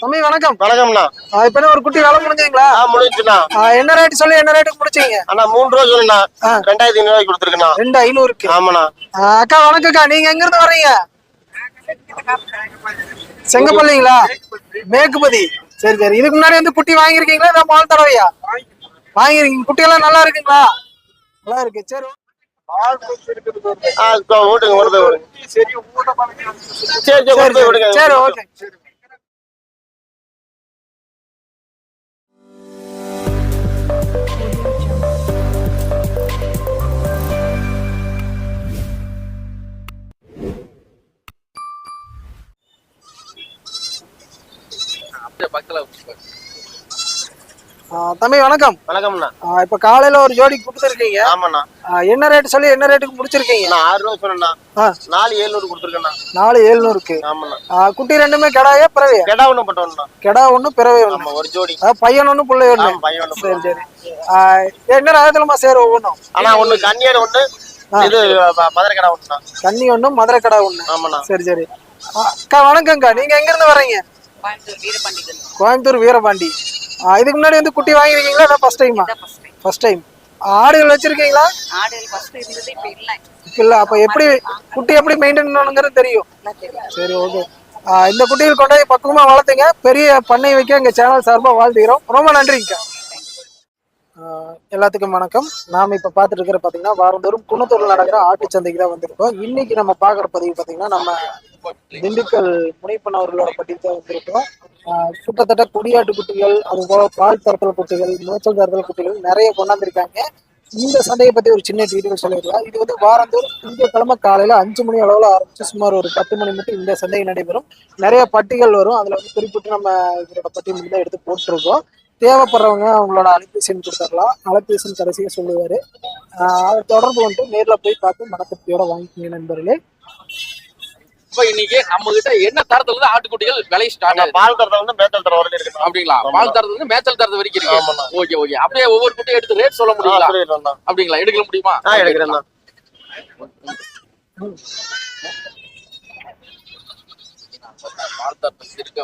தம்பி வணக்கம். வணக்கம்ண்ணா. இப்ப ஒரு குட்டி வேலை முடிஞ்சீங்களா முடிஞ்சுண்ணா என்ன ரேட் சொல்லி என்ன ரேட்டுக்கு முடிச்சீங்க அண்ணா மூணு ரூபா சொல்லுண்ணா. ஆ. ரெண்டாயிரத்தி ஐநூறு கொடுத்துருக்கண்ணா. ரெண்டு ஐநூறுக்கு. ஆமாண்ணா. அக்கா வணக்கம்க்கா. நீங்க எங்க இருந்து வர்றீங்க? செங்கப்பள்ளிங்களா? மேக்குபதி சரி சரி. இதுக்கு முன்னாடி வந்து குட்டி வாங்கியிருக்கீங்களா? இதான் பால் தடவையா? வாங்கிருக்கீங்க குட்டியெல்லாம் நல்லா இருக்குங்களா? நல்லா இருக்கு. சரி சரி சரி சரி ஓட்டு தம்பி வணக்கம். வணக்கம்ண்ணா. இப்ப காலையில ஒரு ஜோடி கொடுத்துருக்கீங்க ஆமாண்ணா. என்ன ரேட் சொல்லி என்ன ரேட்டுக்கு முடிச்சிருக்கீங்க? நான் ஆறு ரூபா சொன்னேண்ணா. நாலு ஏழுநூறு கொடுத்துருக்கேண்ணா. நாலு ஏழுநூறுக்கு ஆமாண்ணா. குட்டி ரெண்டுமே கெடாயா பிறவையா? கெடா ஒன்று பட்டோம்ண்ணா. கெடா ஒண்ணு பிறவை ஒண்ணு. ஒரு ஜோடி. பையன் ஒண்ணு பிள்ளை ஒண்ணு. பையன் சரி சரி. என்ன ரகத்துலமா சேர் ஒவ்வொன்றும்? அண்ணா ஒன்று கன்னியாடு ஒன்று இது மதுரை கடை ஒன்றுண்ணா கன்னி ஒண்ணு மதுரை கடா ஒண்ணு. ஆமாண்ணா. சரி சரி. அக்கா வணக்கம்க்கா. நீங்க எங்க இருந்து வர்றீங்க? கோயம்புத்தூர் வீரபாண்டிகள் கோயம்புத்தூர் வீரபாண்டி. இதுக்கு முன்னாடி வந்து குட்டி வாங்கிருக்கீங்களா அதான் ஃபர்ஸ்ட் டைமா ஃபர்ஸ்ட் டைம் ஆடுகள் வச்சிருக்கீங்களா? இல்லை. இல்ல. அப்ப எப்படி குட்டி எப்படி மெயின்டைன் பண்ணணுங்கிறது தெரியும். சரி ஓகே இந்த குட்டிகள் கொண்டு போய் பக்குவமா வளர்த்துங்க. பெரிய பண்ணை வைக்க எங்க சேனல் சார்பா வாழ்த்துக்கிறோம் ரொம்ப நன்றிங்கக்கா ஆஹ் எல்லாத்துக்கும் வணக்கம். நாம இப்ப பார்த்துட்டு இருக்கிற பாத்தீங்கன்னா வாரந்தோறும் குணத்தூர்ல நடக்கிற ஆட்டு சந்தைக்கு தான் வந்திருக்கோம். இன்னைக்கு நம்ம பாக்குற பதிவு பாத்தீங்கன்னா நம்ம திண்டுக்கல் முனைப்பன் அவர்களோட பட்டியல் தான் வந்திருக்கோம். கிட்டத்தட்ட கொடியாட்டு குட்டிகள் அது போல பால் தரத்தல் குட்டிகள் மேய்ச்சல் தரத்தல் குட்டிகள் நிறைய கொண்டாந்துருக்காங்க. இந்த சந்தையை பத்தி ஒரு சின்ன டீட்டெயில் சொல்லிடலாம். இது வந்து வாரந்தோறும் திங்கட்கிழமை காலையில அஞ்சு மணி அளவுல ஆரம்பிச்சு சுமார் ஒரு பத்து மணி மட்டும் இந்த சண்டை நடைபெறும். நிறைய பட்டிகள் வரும். அதுல வந்து குறிப்பிட்டு நம்ம இதோட பட்டியல் மட்டும் தான் எடுத்து போட்டிருக்கோம். தேவைப்படுறவங்க அவங்களோட அலைபேசின்னு கொடுத்துடலாம். அலைபேசின்னு கடைசியாக சொல்லுவாரு. அதை தொடர்பு வந்துட்டு நேரில் போய் பார்த்து மனத்திருப்தியோட வாங்கிக்கோங்க நண்பர்களே. இப்ப இன்னைக்கு நம்ம கிட்ட என்ன தரத்துல இருந்து ஆட்டுக்குட்டிகள் விலை ஸ்டார்ட் பால் தரத்தை வந்து மேத்தல் தர வரல இருக்குண்ணா அப்படிங்களா. பால் தரத்துல இருந்து மேத்தல் தரது வரைக்கும் இருக்கு ஓகே ஓகே. அப்படியே ஒவ்வொரு குட்டியும் எடுத்து ரேட் சொல்ல முடியுங்களா? அப்படிங்களா? எடுக்க முடியுமா? இருக்கு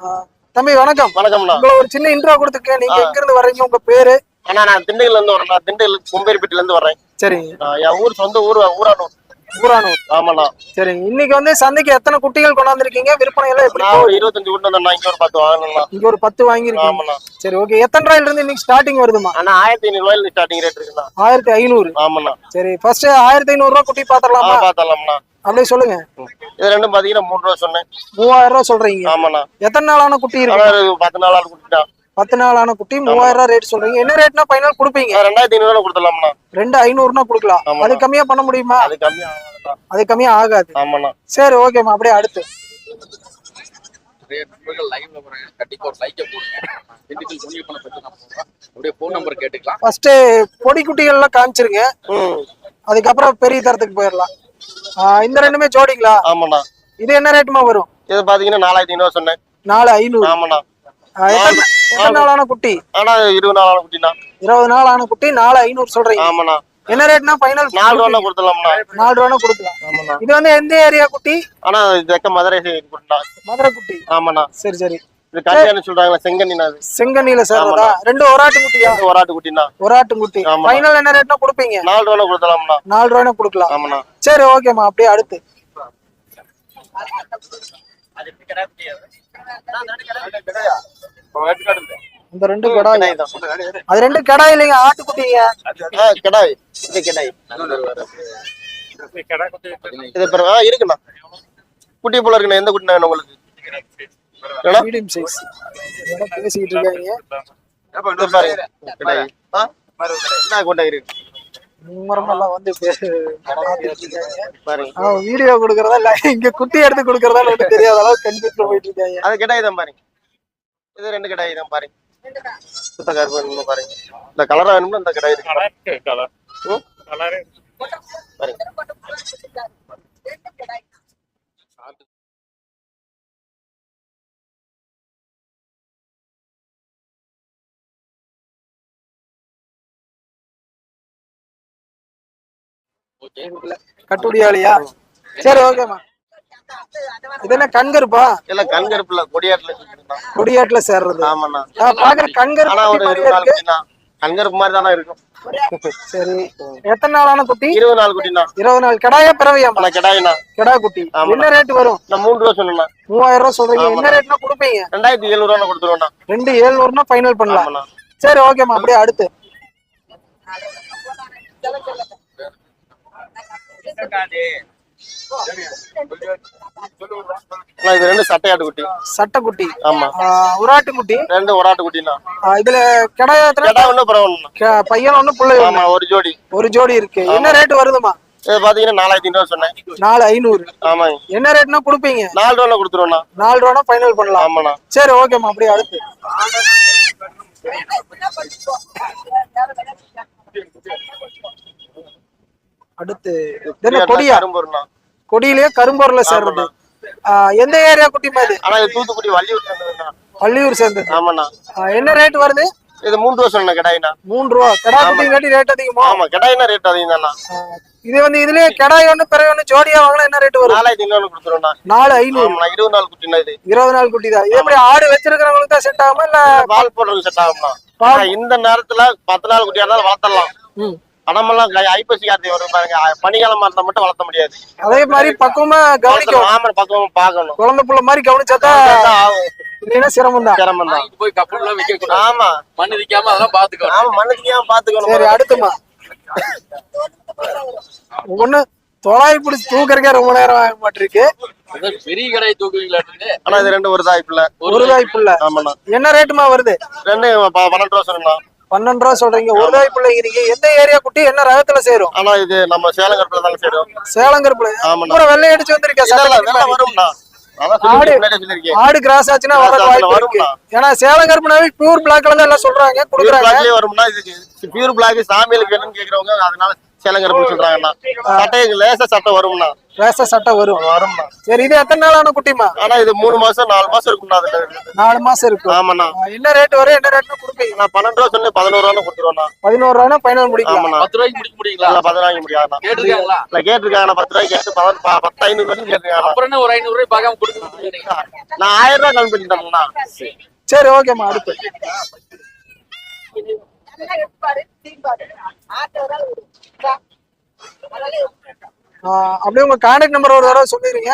ஆஹ் தம்பி வணக்கம். உங்களை ஒரு சின்ன இன்ட்ரோ கொடுத்துருக்கேன். நீங்க. எங்க இருந்து வர்றீங்க? உங்க பேரு? அண்ணா நான் திண்டுக்கல்ல இருந்து வரேன் திண்டுக்கல் கும்பேரிப்பட்டில இருந்து வரேன் சரி என் ஊர் சொந்த ஊர் ஊரானூர் ஊரானூர் ஆமாண்ணா. சரி இன்னைக்கு வந்து சந்தைக்கு எத்தனை குட்டிகள் கொண்டாந்துருக்கீங்க? விற்பனை எல்லாம் எப்படி ஒரு இருபத்தஞ்சு கொண்டு வந்தேன் இங்க ஒரு பத்து வாங்கணும்ண்ணா. இங்க ஒரு பத்து வாங்கிருக்கீங்க ஆமாண்ணா. சரி ஓகே எத்தனை ரூபாயில இருந்து இன்னைக்கு ஸ்டார்டிங் வருதுமா அண்ணா ஆயிரத்தி ஐநூறு ரூபாயில ஸ்டார்டிங் ரேட் இருக்குண்ணா. ஆயிரத்தி ஐநூறு. ஆமாண்ணா. சரி ஃபர்ஸ்ட் ஆயிரத்தி ஐநூறு ரூபா குட்டி பாத்திரலாமா? பார்த்தலாம்ண்ணா அப்படியே சொல்லுங்க. இது ரெண்டும் பாத்தீங்கன்னா மூணு ரூபா சொன்னேன். மூவாயிரம் ரூபா சொல்றீங்க. ஆமாண்ணா. எத்தனை நாளான குட்டி ஆனா இருக்கு பத்து நாள் ஆள் பத்து நாளான குட்டி மூவாயிரம் ரூபா ரேட் சொல்றீங்க. என்ன ரேட்னா ஃபைனல் கொடுப்பீங்க. ரெண்டாயிரத்தி ஐநூறு கொடுத்துடலாம்ண்ணா. ரெண்டு ஐநூறுனா கொடுக்கலாம். அது கம்மியா பண்ண முடியுமா? அது கம்மியா. அது கம்மியா ஆகாது. ஆமாண்ணா. சரி ஓகேம்மா அப்படியே அடுத்து. ஃபர்ஸ்ட் பொடி குட்டிகள்லாம் காமிச்சிருங்க. ம். அதுக்கப்புறம் பெரிய தரத்துக்கு போயிடலாம். இந்த ரெண்டுமே ஜோடிங்களா? ஆமாண்ணா. இது என்ன ரேட்டுமா வரும்? இது பாத்தீங்கன்னா நாலாயிரத்தி ஐநூறு சொன்னேன். நாலு ஐநூறு. ஆமாண்ணா. எத்தனை நாளான குட்டி? ஆனா இருபது நாள் ஆள் குட்டிண்ணா. இருபது நாள் ஆன குட்டி நாலு ஐநூறு சொல்றீங்க. ஆமாண்ணா. என்ன ரேட்னா ஃபைனல் நாலு ரூபா கொடுத்துடலாம்ண்ணா. நாலு ரூபா கொடுக்கலாம். ஆமாண்ணா. இது வந்து எந்த ஏரியா குட்டி? ஆனா வெக்க மதுரை சைடு குட்டிண்ணா. மதுரை குட்டி. ஆமாண்ணா. சரி சரி. இது கல்யாணம் சொல்றாங்களா செங்கண்ணினா அது செங்கண்ணில சேர்றதா ரெண்டு ஒராட்டு குட்டியா? இது ஒரு ஆட்டு குட்டிண்ணா. ஒராட்டு குட்டி. ஃபைனல் என்ன ரேட்னா கொடுப்பீங்க? நாலு ரூபா கொடுத்துடலாம்ண்ணா. நாலு ரூபாய்னா கொடுக்கலாம். ஆமாண்ணா. சரி ஓகேம்மா அப்படியே அடுத்து. இந்த ரெண்டு கடாய். அது ரெண்டு கடாய் இல்லைங்க ஆட்டுக்குட்டிங்க. கிடாய். இது கிடாய். இது ஆ, இருக்குண்ணா குட்டி போல இருக்குண்ணா எந்த குட்டிண்ணா வேணும் உங்களுக்கு? மீடியம் சைஸ் பேசிக்கிட்டு இருக்காங்க இருக்கு? மும்மரமெல்லாம் வந்து வீடியோ கொடுக்கறதா இல்ல இங்க குட்டி எடுத்து கொடுக்கறதா தெரியாத அளவுக்கு கன்ஃபியூஸ்ல போயிட்டு இருக்காங்க. அது கிடாய் தான் பாருங்க. இது ரெண்டு கிடாய் தான் பாருங்க. சுத்த கருப்பு வேணும்னு பாருங்க. இந்த கலரா வேணும்னா இந்த கிடாய் இருக்கு. ம்? பாருங்க. ஓகே கட்டுடியாளியா சரி ஓகேம்மா. இது என்ன கண்கருப்பா? இல்ல கண்கருப்புல கொடியாட்டுல. கொடியாட்டுல சேர்றது. ஆமாண்ணா. பாக்குற கண்கருப்பு கண்கருப்பு மாதிரி தானே இருக்கும். சரி. எத்தனை நாளான குட்டி? இருபது நாள் குட்டிண்ணா. இருபது நாள். கிடாயா பிறவையாமா ஆனா கிடாயிண்ணா. கிடா குட்டி. என்ன ரேட் வரும்? நான் மூணு ரூபா சொன்னேண்ணா. மூவாயிரம் ரூபாய் சொல்றீங்க. என்ன. ரேட்னா கொடுப்பீங்க? ரெண்டாயிரத்தி எழுநூறு ரூபா கொடுத்துருவேண்ணா. ரெண்டு ஏழுநூறுனா ஃபைனல் பண்ணலாம். சரி ஓகேம்மா அப்படியே அடுத்து. இது ரெண்டு சட்டையாட்டு குட்டி சட்டை குட்டி ஆமா. உராட்டு குட்டி ரெண்டு ஒடாட்டு குட்டிண்ணா ஆ, இதுல கிடாயத்துல கிடா ஒண்ணு பரவாயில்லண்ணா க- பையன் ஒண்ணு பிள்ளை ஆமா ஒரு ஜோடி. ஒரு ஜோடி இருக்கு. என்ன ரேட் வருதுமா இது பாத்தீங்கன்னா நாலாயிரத்தி ஐநூறு சொன்னேன். நாலு ஐநூறு. ஆமாங்க. என்ன ரேட்னா கொடுப்பீங்க? நாலு ரூபா கொடுத்துருவேண்ணா. நாலு ரூபா ஃபைனல் பண்ணலாம். ஆமாண்ணா. சரி ஓகேம்மா அப்படியே அடுத்து. அடுத்து கொடியா? கொடியிலேயே கரும்பொருளை சேர்றது. எந்த ஏரியா குட்டிமா இது? ஆனா இது தூத்துக்குடி வள்ளியூர் பள்ளியூர் சேர்ந்தது. ஆமாண்ணா. என்ன ரேட் வருது? இது மூணு ரூபா சொன்னேன் கிடாயிண்ணா. மூணு ரூபா. கடா குட்டி ரேட் அதிகமா? ஆமா கிடாயினா ரேட் அதிகம் தானா இது வந்து இதுலயே கடாய் ஒண்ணு பிறகு ஒண்ணு ஜோடியா வாங்கினா என்ன ரேட் வரும்? நாலாயிரத்தி ஐநூறு கொடுத்துருவேண்ணா. நாலு ஐநூறு. இருபது நாள் குட்டிண்ணா இது. இருபது நாள் குட்டி தான். இது எப்படி ஆடு வச்சிருக்கிறவங்களுக்கு தான் செட் ஆகுமா இல்ல பால் போடுறதுக்கு செட் ஆனா இந்த நேரத்துல பத்து நாள் குட்டியா இருந்தாலும் வளர்த்தலாம் ம். பணமெல்லாம் கை- ஐப்பசி கார்த்திகை வரும் பாருங்க. பனிக்காலமா இருந்தா மட்டும் வளர்த்த முடியாது. அதே மாதிரி பக்குவமா கவனிக்கும் ஆமா பக்குவமா பார்க்கணும். குழந்தை புள்ள மாதிரி கவனிச்சாதான். இல்லைன்னா சிரமம் தான். சிரமம் தான். போய் கப்பல்லாம் வைக்க கூடாது. ஆமா. மண் நிக்காம அதெல்லாம் பாத்துக்கோ ஆமா மண்ணுக்கு ஏன் பாத்துக்கணும் சரி அடுத்துமா. ஒண்ணு தொலாய் பிடிச்சி தூக்கறக்கே ரொம்ப நேரம் ஆக மாட்டிருக்கு. பெரிய கடையை தூக்குவீங்களாட்டு ஆனா இது ரெண்டு ஒரு தாய்ப்புல ஒரு தாய் புள்ள. ஆமாண்ணா. என்ன ரேட்டுமா வருது? ரெண்டு பன்னெண்டு ரூபா சொன்னா பன்னெண்டு ரூபா சொல்றீங்க. ஒரு தாய் பிள்ளைங்கிறீங்க எந்த ஏரியா குட்டி என்ன ரகத்துல சேரும்? ஆனா இது நம்ம சேலம் கருப்புல தானே சேரும். சேலங்கருப்புல. ஆமாண்ணா. அப்புறம் வெள்ளை அடிச்சு வந்திருக்கா இதெல்லாம் சட்டை இதெல்லாம் வரும்ண்ணா. அதான் சொல்லி முன்னாடியே சொல்லியிருக்கேன் ஆடு கிராஸ் ஆச்சுன்னா வர வாய்ப்பு இருக்கு. ஏன்னா சேலங்கருப்புனாவே பியூர் பிளாக்ல தான் எல்லாம் சொல்றாங்க கொடுக்குறாங்க. வரும்னா இதுக்கு பியூர் பிளாக் சாமியலுக்கு வேணும்னு கேக்குறவங்க அதனால சேலம் கருப்புன்னு சொல்றாங்கண்ணா சட்டைக்கு லேசா சட்டை வரும்ண்ணா. ரேச சட்டை வரும். வரும்ண்ணா சரி இது எத்தனை நாள் ஆன குட்டிமா ஆனா இது மூணு மாசம் நாலு மாசம் இருக்கும்ண்ணா அதுல. நாலு மாசம் இருக்கும். ஆமாண்ணா. என்ன ரேட் வரும்? என்ன ரேட்னு கொடுப்பீங்க? நான் பன்னெண்டு ரூபா சொன்னேன் பதினோரு ரூபா கொடுத்துருவேண்ணா. பதினோரு ரூபாய்னா ஃபைனல் முடிக்கலாம் பத்து ரூபாய்க்கு முடிக்க முடியுங்களா? இல்ல பதினாங்க முடியாதுண்ணா. கேட்டிருக்காங்களா? இல்ல கேட்டிருக்காங்க பத்து ரூபாய்க்கு கேட்டு பத்து ப- பத்து ஐநூறு வரைக்கும் கேட்டிருக்காங்க அப்புறம் என்ன ஒரு ஐநூறு ரூபாய் பார்க்காம கொடுக்க நான் ஆயிரம் ரூபாய் கம்மி பண்ணிட்டேன்னா சரி ஓகேம்மா அடுத்து. ஆ, அப்படியே உங்க கான்டாக்ட் நம்பர் ஒரு தடவை சொல்லிடுங்க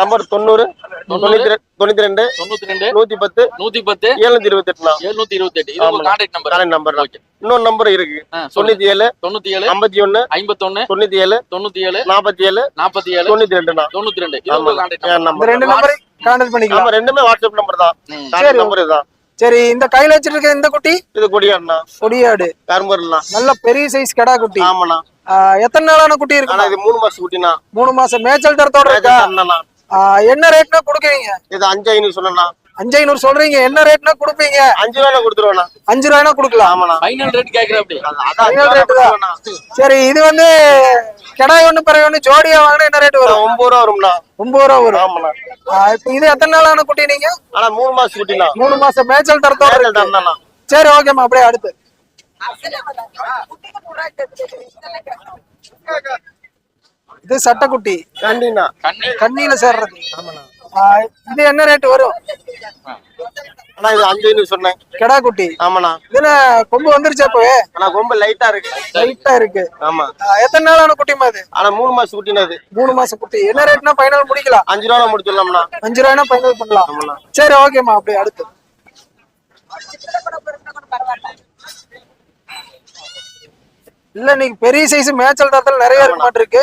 நம்பர் தொண்ணூறு தொண்ணூத்தி ரெண்டு தொண்ணூத்தி ரெண்டு தொண்ணூத்தி ரெண்டு நூத்தி பத்து நூத்தி பத்து எழுநூத்தி இருபத்தி எட்டுண்ணா எழுநூத்தி இருபத்தி எட்டு. கான்டாக்ட் நம்பர் காலை நம்பர் இன்னொரு நம்பர் இருக்கு. தொண்ணூத்தி ஏழு தொண்ணூத்தி ஏழு ஐம்பத்தி ஒண்ணு ஐம்பத்தொன்னு தொண்ணூத்தி ஏழு தொண்ணூத்தி ஏழு நாற்பத்தி ஏழு நாற்பத்தி ஏழு தொண்ணூத்தி ரெண்டுண்ணா தொண்ணூத்தி ரெண்டு கான்டாக்ட் ரெண்டு நம்பரை கான்டாக்ட் பண்ணிக்கலாம். ரெண்டுமே வாட்ஸ்அப் நம்பர் தான். கான்டாக்ட் நம்பர் இதுதான். சரி இந்த கையில வச்சிருக்க இந்த குட்டி? இது கொடியாண்ணா கொடியாடு. கரும்புறா நல்ல பெரிய சைஸ் கடா குட்டி. ஆமாண்ணா. எத்தனை நாளான குட்டி இருக்கு இது மூணு மாசம் குட்டினா மூணு மாசம் மேய்ச்சல் தரத்தோட இருக்கா? என்ன ரேட்னா கொடுக்குறீங்க? இது அஞ்சு ஐநூறு சொன்னா அஞ்சு ஐநூறு சொல்றீங்க. என்ன ரேட்னா கொடுப்பீங்க? அஞ்சு ரூபாய் கொடுத்துருவேண்ணா. அஞ்சு ரூபாய்னா கொடுக்கலாம். ஆமாண்ணா. ஃபைனல் ரேட் கேக்குற அப்படி அது- அதான் அஞ்சு Final ரூபாய் rate தான். கொடுத்துருவேண்ணா. சரி இது வந்து கிடாய் ஒண்ணு பிறகு ஒண்ணு ஜோடியா வாங்கினா என்ன ரேட் வரும்? ஒன்பது ரூபா வரும்ண்ணா. ஒன்பது ரூபா வரும். ஆமாண்ணா. இப்ப இது எத்தனை நாளான குட்டி நீங்க? ஆனா மூணு மாசம் குட்டினா மூணு மாசம் மேய்ச்சல் தரத்தோட சரி ஓகேம்மா அப்படியே அடுத்து. இது சட்டைக்குட்டி. கண்டிண்ணா கண்ணி கண்ணியில சேர்றது. இது என்ன ரேட் வரும்? ஆனா இது அஞ்சு ஐநூறு சொன்னேன். கிடா குட்டி ஆமாண்ணா. இதுல கொம்பு வந்துருச்சு அப்பவே ஆனா ரொம்ப லைட்டா இருக்கு. லைட்டா இருக்கு. ஆமா. எத்தனை நாளான குட்டிமா இது? ஆனா மூணு மாசம் குட்டினா இது மூணு மாசம் குட்டி. என்ன ரேட்னா ஃபைனல் முடிக்கலாம்? அஞ்சு ரூபா முடிச்சிடலாம்ண்ணா. அஞ்சு ரூபாய்னா ஃபைனல் பண்ணலாம். சரி ஓகேம்மா அப்படியே அடுத்து. இல்ல நீங்க பெரிய சைஸ் மேய்ச்சல் தரத்துல நிறைய இருக்க மாட்டிருக்கு.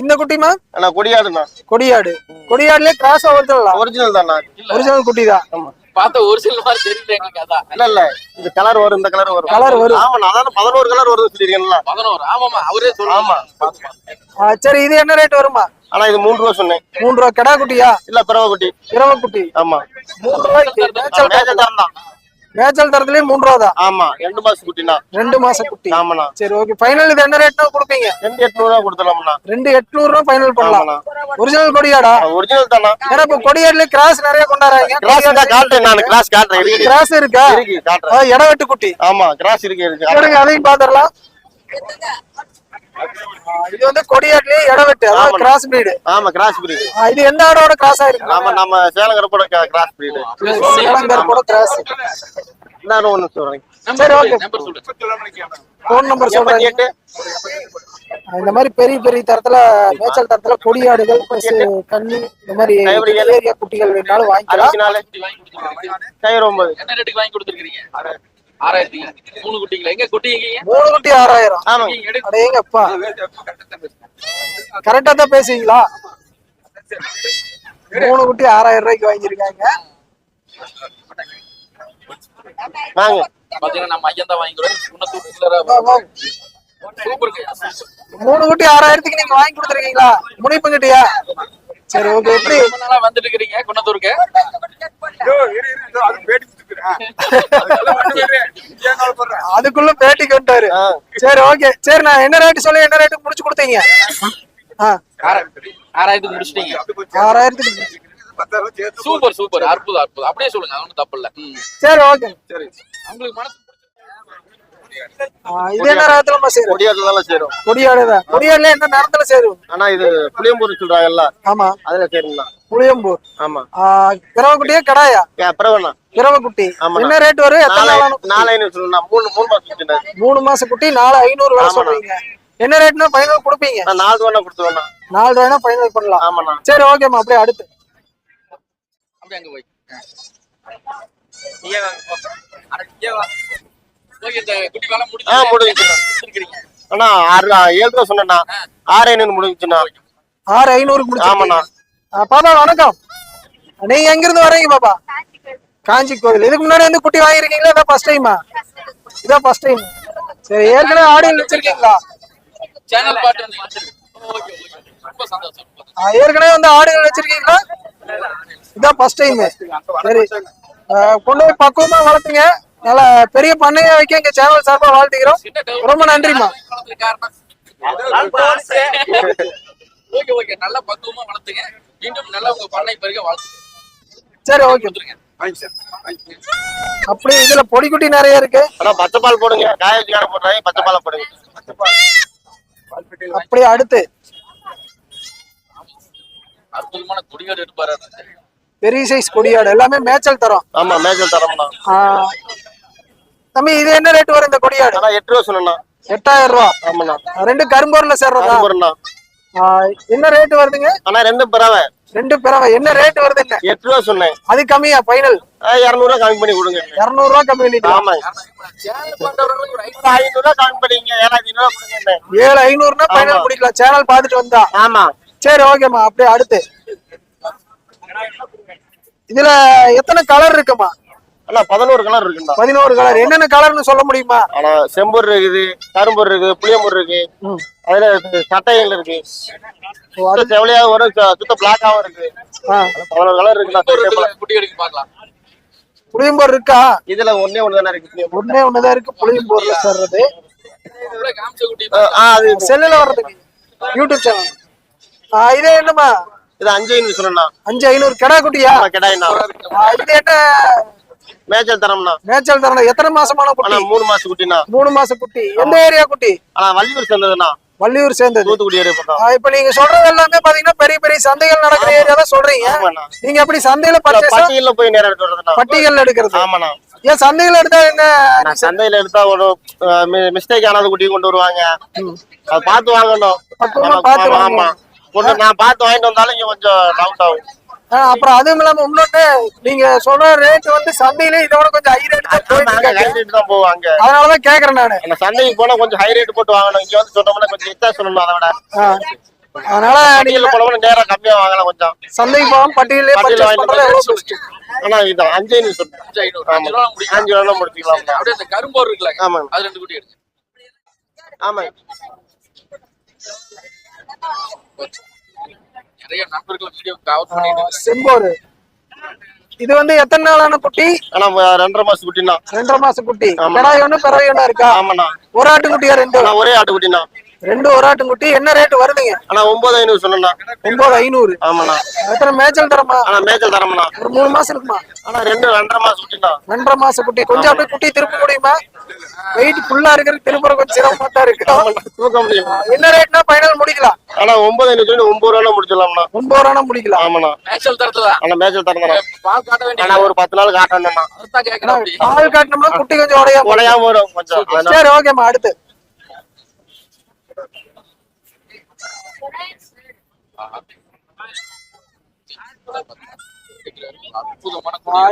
இந்த குட்டிமா ஆனா கொடியாடுண்ணா. கொடியாடு. கொடியாடுலயே கிராஸ் ஒரிஜினல் ஒரிஜினல் தான்ண்ணா ஒரிஜினல் குட்டி தான். ஆமா. பார்த்த ஒரு சில மாதிரி தெரியல எங்களுக்கு அதான். இல்ல இல்ல. இந்த கலர் வரும் இந்த கலர் வரும். Colour வரும். ஆமா அதான் பதினோரு கலர் வருது சொல்லிருக்கேன்ல பதினோரு. ஆமாமா அவரே சொல்லுவாங்க ஆமா. சரி இது என்ன ரேட் வருமா ஆனா இது மூணு ரூபா சொன்னேன். மூணு ரூபா. கிடா குட்டியா? இல்ல பிறவ குட்டி. இரவ குட்டி. ஆமா. மூணு ரூபாய்க்கு மேய்ச்சல் தான். மேய்ச்சல் தரத்துலயே மூணு ரூபா தான் ஆமா ரெண்டு மாசம் குட்டினா. ரெண்டு மாசம் குட்டி. ஆமாண்ணா. சரி ஓகே ஃபைனல் இது என்ன ரேட்னா கொடுப்பீங்க? ரெண்டு எட்நூறு ரூபா கொடுத்துடலாம்ண்ணா. ரெண்டு எட்நூறு ரூபா ஃபைனல் பண்ணலாம் ஒரிஜினல் கொடியாடா? ஒரிஜினல் தானா ஏன்னா இப்ப கொடியாடுலயே கிராஸ் நிறைய கொண்டாடுறாங்க. கிராஸ் காட்டுறேன் நான். கிராஸ் காட்டுறேன். கிராஸ் இருக்கா. இருக்கு? காட்டுறேன். அதாவது இடவெட்டு குட்டி. ஆமா கிராஸ் இருக்கு இருக்கு. அதையும் பாத்துடலாம் இது வந்து கொடியாட்லயே இடவெட்டு அதாவது. கிராஸ் பிரீடு ஆமா கிராஸ் பிரீடு இது எந்த ஆடோட கிராஸ் ஆயிருக்கு ஆமா நம்ம சேலங்கரப்போட கிராஸ் பிரீடு சேலங்கரப்போட கிராஸ் இன்னும் ஒண்ணு சொல்றேன். சரி, சொல்லு போன் நம்பர் சொல்றேன். எட்டு இந்த மாதிரி பெரிய பெரிய தரத்துல மேய்ச்சல் தரத்துல கொடியாடுகள் கன்னி இந்த மாதிரி. ஏரியா குட்டிகள் வேணாலும் வாங்கிக்கலாம். ஆறாயிரத்தி மூணு குட்டிங்களா? எங்க குட்டி மூணு குட்டி ஆறாயிரம். அடேங்கப்பா. கரெக்டா தான் பேசுவீங்களா? மூணு குட்டி ஆறாயிரம் ரூபாய்க்கு வாங்கியிருக்காங்க. வாங்க. பாத்தீங்கன்னா நம்ம ஐயன் தான் வாங்கி கொடுத்து குணத்தூர் ரெகுலரா வா, வா. சூப்பர் மூணு குட்டி ஆறாயிரத்துக்கு நீங்க வாங்கி கொடுத்துருக்கீங்களா? முனிப்புங்கிட்டியா சரி ஓகே எப்படி வந்துட்டு இருக்கிறீங்க குணத்தூருக்கு? அதுக்குள்ள பேட்டிக்கு வந்துட்டாரு ஆ. சரி ஓகே. சரி நான் என்ன ரேட் சொல்லி என்ன ரேட்டு முடிச்சு கொடுத்தீங்க? ஆறாயிரத்துக்கு முடிச்சிட்டீங்க. ஆறாயிரத்துக்கு சூப்பர் சூப்பர். அற்புதம் அற்புதம். அப்படியே சொல்லுங்க அது ஒன்றும் தப்பு இல்ல. சரி ஓகே. உங்களுக்கு மனசு இது என்ன நேரத்துல சேரும். கொடியாட்டுல தான் சேரும். கொடியாடுதான் கொடியாடுல என்ன நேரத்துல சேரும்? ஆனா இது புளியம்பூர் சொல்றாங்கல்ல ஆமா. அதுல சேருங்களா புளியம்பூர். ஆமா. பிறவ குட்டியா கடாயா? பிறவண்ணா பிறவ குட்டி ஆமாண்ணா. என்ன ரேட் வரும்? எத்தனை நாலு ஐநூறு சொல்லணும் மூணு மூணு மாசம் மூணு குட்டி நாலு ஐநூறு வேலை. சொல்றீங்க. என்ன ரேட்னா ஃபைனல் கொடுப்பீங்க? நான் நாலு ரூபா கொடுத்துருவேண்ணா. நாலு ரூபாய்னா ஃபைனல் பண்ணலாம் ஆமாண்ணா. சரி ஓகேம்மா அப்படியே அடுத்து. அப்படியே அங்க போய். ஆ, முடிஞ்சுச்சுண்ணா. அண்ணா ஆறு ஏழு ரூபா சொன்னேண்ணா. ஆறு ஐநூறு முடிஞ்சுச்சுண்ணா. ஆறு முடிச்சு ஆமாண்ணா. பாப்பா வணக்கம். நீங்க எங்க இருந்து வரீங்க பாப்பா காஞ்சி கோவில் இதுக்கு முன்னாடி வந்து குட்டி வாங்கிருக்கீங்களா இதான் ஃபர்ஸ்ட் டைமா இதான் ஃபர்ஸ்ட் டைம் சரி ஏற்கனவே ஆடியோ வச்சிருக்கீங்களா? சேனல் பாட்டு வந்து ஓகே ஓகே. ரொம்ப சந்தோஷம். ஆ, ஏற்கனவே வந்து ஆடியோ வச்சிருக்கீங்களா? இதான் ஃபர்ஸ்ட் டைம் சரி. கொண்டு போய் பக்குவமா வளர்த்துங்க. நல்ல பெரிய பண்ணையா வைக்க எங்க சேனல் சார்பா வாழ்த்துக்கிறோம். ரொம்ப நன்றிம்மா. Okay okay. நல்லா பக்குவமா வளர்த்துங்க. மீண்டும் நல்லா உங்க பண்ணை பெருக வாழ்த்துங்க சரி ஓகே. அப்படி இதுல பொடி குட்டி நிறைய இருக்கு. அண்ணா பச்சை பால் போடுங்க. காய வச்சு கார போடுறாங்க. பச்சை பாலை போடுங்க. அப்படியே அடுத்து. அற்புதமான கொடிகாடு எடுப்பாரு பெரிய சைஸ் கொடியாடு. எல்லாமே மேய்ச்சல் தரோம். ஆமா தரம்ண்ணா. ஆ, தம்பி இது என்ன ரேட் வரும் இந்த கொடியாடு? அண்ணா எட்டு ரூபா சொன்னேண்ணா. எட்டாயிரம் ரூபா. ஆமாண்ணா. ரெண்டு கரும்பூர்ல சேர்றதா? ஆ, என்ன ரேட் வருதுங்க? அண்ணா ரெண்டு பறவை. ரெண்டு பிறவை. என்ன ரேட் வருது என்ன? எட்டு ரூபா சொன்னேன். அது கம்மியா? ஃபைனல் இரநூறுவா கம்மி பண்ணி கொடுங்க. இருநூறு ரூபா கம்மி பண்ணிக்கலாம் ஆமாங்க. ஐநூறுவா கம்மி பண்ணிங்க ஏழாயிரத்தி ஐநூறுவா கொடுங்க. ஏழு ஐநூறுனா ஃபைனல் ஆமா. முடிக்கலாம். சேனல் பார்த்துட்டு வந்தா. ஆமா. சரி ஓகேம்மா அப்படியே அடுத்து. இதுல எத்தனை கலர் இருக்குமா? அண்ணா பதினோரு கலர் இருக்குண்ணா பதினோரு கலர் என்னென்ன கலர்னு சொல்ல முடியுமா? ஆனா செம்பூர் இருக்குது கரும்பூர் இருக்குது புளியம்பூர் இருக்கு. அதுல இருக்கு, சட்டைகள் இருக்கு. செவலையாவும் வரும் சுத்த பிளாக்காவும் இருக்கு. ஆ, பதினோரு கலர் இருக்குண்ணா குட்டி எடுக்க பார்க்கலாம். புளியம்போர் இருக்கா? இதுல ஒண்ணே ஒண்ணு தானே இருக்கு. ஒண்ணே ஒண்ணுதான் இருக்கு புளியம்போர்ல சேர்றது. செல்லுல வர்றதுக்கு. யூடியூப் சேனல் ஆ இது என்னம்மா? இது அஞ்சு ஐநூறு சொன்னா அஞ்சு ஐநூறு. கடா குட்டியா? கிடாயிண்ணா. ஆ, இது என்ன மேய்ச்சல் தரம்ண்ணா. மேய்ச்சல் தரணும் எத்தனை மாசமான குட்டி? மூணு மாசம் குட்டிண்ணா. மூணு மாச குட்டி. எந்த ஏரியா குட்டி? ஆனா வள்ளியூர் சேர்ந்ததுண்ணா. வள்ளியூர் சேர்ந்தது. தூத்துக்குடி ஏரியா பக்கம். இப்ப நீங்க சொல்றது எல்லாமே பாத்தீங்கன்னா பெரிய பெரிய சந்தைகள் நடக்கிற ஏரியா தான் சொல்றீங்க. நீங்க எப்படி சந்தையில பட்டியல்ல போய் நேரம் வர்றதுண்ணா. பட்டிகள் எடுக்கிறது. ஆமாண்ணா. ஏன் சந்தையில எடுத்தா என்ன? சந்தையில எடுத்தா ஒரு மிஸ்டேக் ஆனது குட்டி கொண்டு வருவாங்க. அது பார்த்து வாங்கணும். ஆமா, நான் பார்த்து வாங்கிட்டு வந்தாலும் இங்க கொஞ்சம் டவுட் ஆகும். அப்புறம் அதுவும் இல்லாம இன்னொன்னு நீங்க சொல்ற ரேட் வந்து சந்தையில இதோட கொஞ்சம் ஹை ரேட் தான் போவாங்க அதனாலதான் கேக்குறேன் நானு. சந்தைக்கு போனா கொஞ்சம் ஹை ரேட் போட்டு வாங்கணும். இங்க வந்து சொன்னோம்னா கொஞ்சம் எச்சா சொல்லணும் அதை விட. அதனால நீங்க பட்டியல போனோம்னா நேரா கம்மியா வாங்கலாம் கொஞ்சம். சந்தைக்கு போகாம பட்டியலே பட்டியல வாங்கிட்டு ஆனா இது அஞ்சு ஐநூறு அஞ்சு ரூபா அஞ்சு ரூபா முடிச்சுக்கலாம் அப்படியே அந்த கரும்போர் இருக்குல்ல ஆமாங்க. அது ரெண்டு குட்டி எடுங்க ஆமா. நிறைய நண்பர்கள் வீடியோ கவர் பண்ணிட்டு இருக்காங்க. செம்போரு. இது வந்து எத்தனை நாளான குட்டி? ஆனா ரெண்டரை மாசம் குட்டினா ரெண்டரை மாச குட்டி. கடாய் ஒண்ணு பிறவை ஒண்ணு இருக்கா? ஆமாண்ணா. ஒரு ஆட்டு குட்டியா ரெண்டு? ஒரே ஆட்டு குட்டினா ரெண்டு ஒரு ஆட்டுக்குட்டி என்ன ரேட் வருதுங்க? ஆனா ஒன்பது ஐநூறு சொன்னா ஒன்பது ஐநூறு. ஆமாண்ணா. எத்தனை மேய்ச்சல் தரமா? ஆனா மேய்ச்சல் தரமுண்ணா. ஒரு மூணு மாசம் இருக்குமா? ஆனா ரெண்டு ரெண்டரை மாசம் குட்டிண்ணா. ரெண்டரை மாசம் குட்டி. கொஞ்சம் அப்படியே குட்டி திருப்ப முடியுமா? வெயிட் ஃபுல்லா இருக்கிறது திருப்புற கொஞ்சம் சிரமமா தான் இருக்கு. என்ன ரேட்னா ஃபைனல் முடிக்கலாம். ஆனா ஒன்பது ஐநூறு சொல்லி ஒன்பது ரூபா முடிச்சிடலாம்ண்ணா. ஒன்பது ரூபா முடிக்கலாம். ஆமாண்ணா. மேய்ச்சல் தரத்துதா? ஆனா மேய்ச்சல் தரந்தாண்ணா பால் காட்ட வேண்டிய ஆனா ஒரு பத்து நாள் காட்டணும்ண்ணா. பால் காட்டினோம்னா குட்டி கொஞ்சம் உடையாம உடையாம வரும் கொஞ்சம். சரி ஓகேம்மா அடுத்து.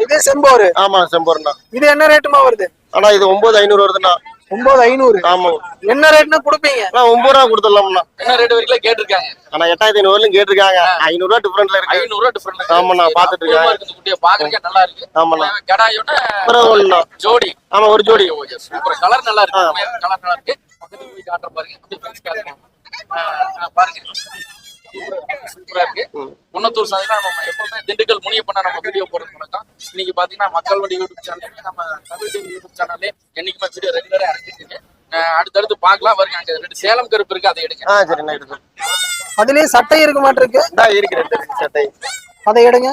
இது செம்போரு. ஆமா செம்பூர்ண்ணா. இது என்ன ரேட்டுமா வருது? ஆனா இது ஒன்பது ஐநூறு வருதுண்ணா. ஒன்பது ஐநூறு. ஆமா. என்ன ரேட்னா கொடுப்பீங்க? ஆனா ஒன்பது ரூபா கொடுத்துடலாம்ண்ணா. என்ன ரேட் வரைக்கும் கேட்டிருக்காங்க. ஆனா எட்டாயிரத்தி ஐநூறு கேட்டிருக்காங்க. ஐநூறு ரூபா டிஃபரெண்ட்ல இருக்கு. ஐநூறு ரூபா டிஃபரெண்ட் ஆமாண்ணா, பாத்துட்டு இருக்கேன். இருக்கு குட்டியை பாக்குறதுக்கே நல்லா இருக்கு. ஆமாண்ணா. கடாயோட அப்புறம் ஒண்ணுண்ணா. ஜோடி. ஆமா ஒரு ஜோடி. சூப்பர் கலர் நல்லா இருக்கு. கலர் நல்லா இருக்கு. பக்கத்துல போய் காட்டுற பாருங்க. அப்படியே ஃப்ரெண்ட்ஸ் காட்டுங்க ஆ, ஆ, பாருங்க. சூப்பரா இருக்கு. குன்னத்தூர் சந்தையில நம்ம எப்பவுமே திண்டுக்கல் முனியப்பண்ண நம்ம வீடியோ போடுறது வழக்கம் இன்னைக்கு பாத்தீங்கன்னா மக்கள் வண்டி யூடியூப் சேனல் நம்ம தமிழ் டிவி யூடியூப் சேனல்லே என்னைக்குமே வீடியோ ரெகுலரா இறங்கிட்டு அடுத்தடுத்து பார்க்கலாம். வருங்க அங்க ரெண்டு சேலம் கருப்பு இருக்கு அதை எடுங்க. ஆ சரிண்ணா எடுத்து அதுலயே சட்டை இருக்க மாட்டிருக்கு. இருக்கு ரெண்டு இருக்கு சட்டை. அதை எடுங்க.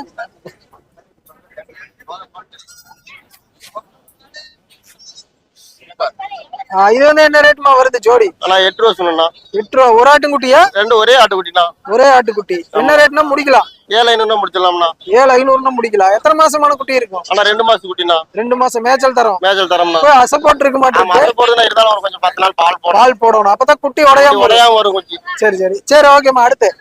இது வந்து என்ன ரேட்மா வருது ஜோடி? ஆனா எட்டு ரூபா சொன்னா எட்டு ரூபா. ஒரு ஆட்டுக்குட்டியா ரெண்டு ஒரே ஆட்டுக்குட்டிண்ணா. ஒரே ஆட்டுக்குட்டி. என்ன ரேட்னா முடிக்கலாம். ஏழு ஐநூறுனா முடிச்சிடலாம்ண்ணா. ஏழு ஐநூறுனா முடிக்கலாம். எத்தனை மாசமான குட்டி இருக்கும் ஆனா ரெண்டு மாசம் குட்டிண்ணா. ரெண்டு மாசம் மேய்ச்சல் தரோம். மேஜல் தரம்ண்ணா. போய் அசை போட்டு இருக்க போடுறதுனா இருந்தாலும் ஒரு கொஞ்சம் பத்து நாள் பால் போடும் பால் போடணும். அப்பதான் குட்டி உடையாம வரும். உடையாம வரும் கொஞ்சம் சரி சரி. சரி ஓகேம்மா அடுத்து.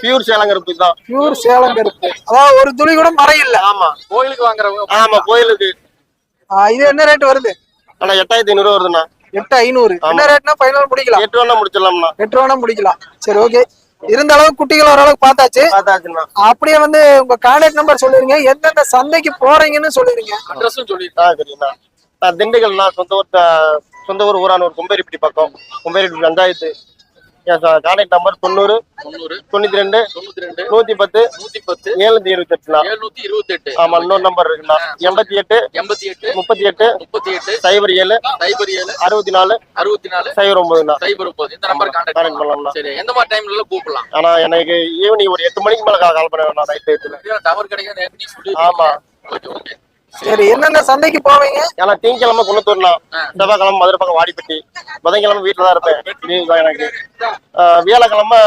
பியூர் சேலங்கருப்பு தான் பியூர் சேலம் கருப்பு அதாவது ஒரு துளி கூட மறை இல்ல ஆமா. கோயிலுக்கு வாங்குறவங்க ஆமா கோயிலுக்கு. ஆ, இது என்ன ரேட் வருது? ஆனா எட்டாயிரத்தி ஐநூறு வருதுண்ணா. எட்டு ஐநூறு. என்ன ரேட்னா ஃபைனல் முடிக்கலாம். எட்டு ரூபா முடிச்சிடலாம்ண்ணா. எட்டு ரூபா முடிக்கலாம். சரி ஓகே இருந்த அளவுக்கு குட்டிகள் ஓரளவுக்கு பார்த்தாச்சு. பார்த்தாச்சுண்ணா. அப்படியே வந்து உங்க கான்டாக்ட் நம்பர் சொல்லிருங்க. எந்தெந்த சந்தைக்கு போறீங்கன்னு சொல்லிருங்க. அட்ரஸும் சொல்லி ஆ சரிண்ணா. நான் திண்டுக்கல்ண்ணா சொந்த ஊர் சொந்த ஊர் ஊரானூர் கும்பேரிப்பட்டி பக்கம். கும்பேரிப்பட்டி பஞ்சாயத்து கான்டாக்ட் நம்பர் தொண்ணூறு தொண்ணூத்தி ரெண்டு நூத்தி பத்து நூத்தி பத்து ஏழுநூத்தி இருபத்தி எட்டுண்ணா இருபத்தி எட்டு ஆமா இன்னொரு நம்பர் இருக்குண்ணா. எண்பத்தி எட்டு எண்பத்தி எட்டு முப்பத்தி எட்டு முப்பத்தி எட்டு சைபர் ஏழு சைபர் ஏழு அறுபத்தி நாலு அறுபத்தி நாலு சைபர் ஒன்பதுண்ணா சைபர் ஒன்பது இந்த நம்பர் கான்டாக்ட். பண்ணலாம் சரி எந்த மாதிரி டைம்ல கூப்பிடலாம்? ஆனா எனக்கு ஈவினிங் ஒரு எட்டு மணிக்கு மேல கால் பண்ண வேணாம் நைட் டவர் கிடைக்காது ஆமா. Okay okay. சரி என்னென்ன சந்தைக்கு போவீங்க? ஏன்னா திங்கக்கிழமை குணத்தூர்னா செவ்வாய்க்கிழமை மதுரை பக்கம் வாடிப்பட்டி. புதன்கிழமை வீட்டுல தான் இருப்பேன். எனக்கு. வியாழக்கிழமை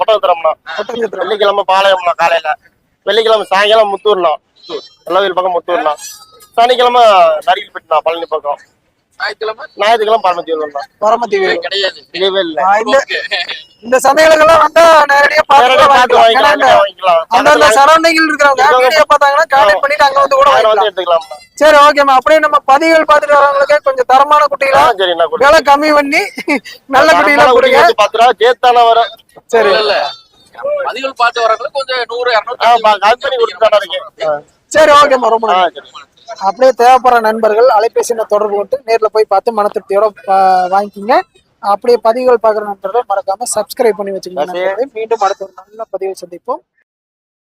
ஒட்டகத்திரம்னா வெள்ளிக்கிழமை பாளையம்னா காலையில. வெள்ளிக்கிழமை சாயங்காலம் முத்தூர்னா வெள்ளவேல் பக்கம் முத்தூர்னா சனிக்கிழமை நரிக்கல்பட்டினா பழனி பக்கம். ஞாயிற்றுக்கிழமை? ஞாயிற்றுக்கிழமை பரமத்தி வீடு கிடையாது. லீவே இல்லை. இந்த சந்தைகளுக்கெல்லாம் வந்தா நேரடியா பார்த்து வாங்கிக்கலாம். அந்தந்த சரௌண்டிங்ல இருக்கிறவங்க வீடியோ பார்த்தாங்கன்னா கான்டாக்ட் பண்ணிட்டு அங்க வந்து கூட வாங்கிக்கலாம். சரி ஓகேம்மா அப்படியே நம்ம பதிவுகள் பார்த்துட்டு வரவங்களுக்கு கொஞ்சம் தரமான குட்டிகளா. விலை கம்மி பண்ணி நல்ல குட்டிகளா கொடுங்க. பத்து ரூபா சேர்த்தானே வரும் சரி. இல்ல பதிகள் பார்த்து வரவங்களுக்கு கொஞ்சம் நூறு ஆ. சரி ஓகேம்மா ரொம்ப அப்படியே தேவைப்படுற நண்பர்கள் அலைபேசி எண்ணை தொடர்பு கொண்டு நேர்ல போய் பார்த்து மன திருப்தியோட வாங்கிக்கிங்க. அப்படியே பதிவுகள் பார்க்குற நண்பர்கள் மறக்காம சப்ஸ்கிரைப் பண்ணி வச்சுக்கோங்க. மீண்டும் அடுத்த ஒரு நல்ல பதிவை சந்திப்போம்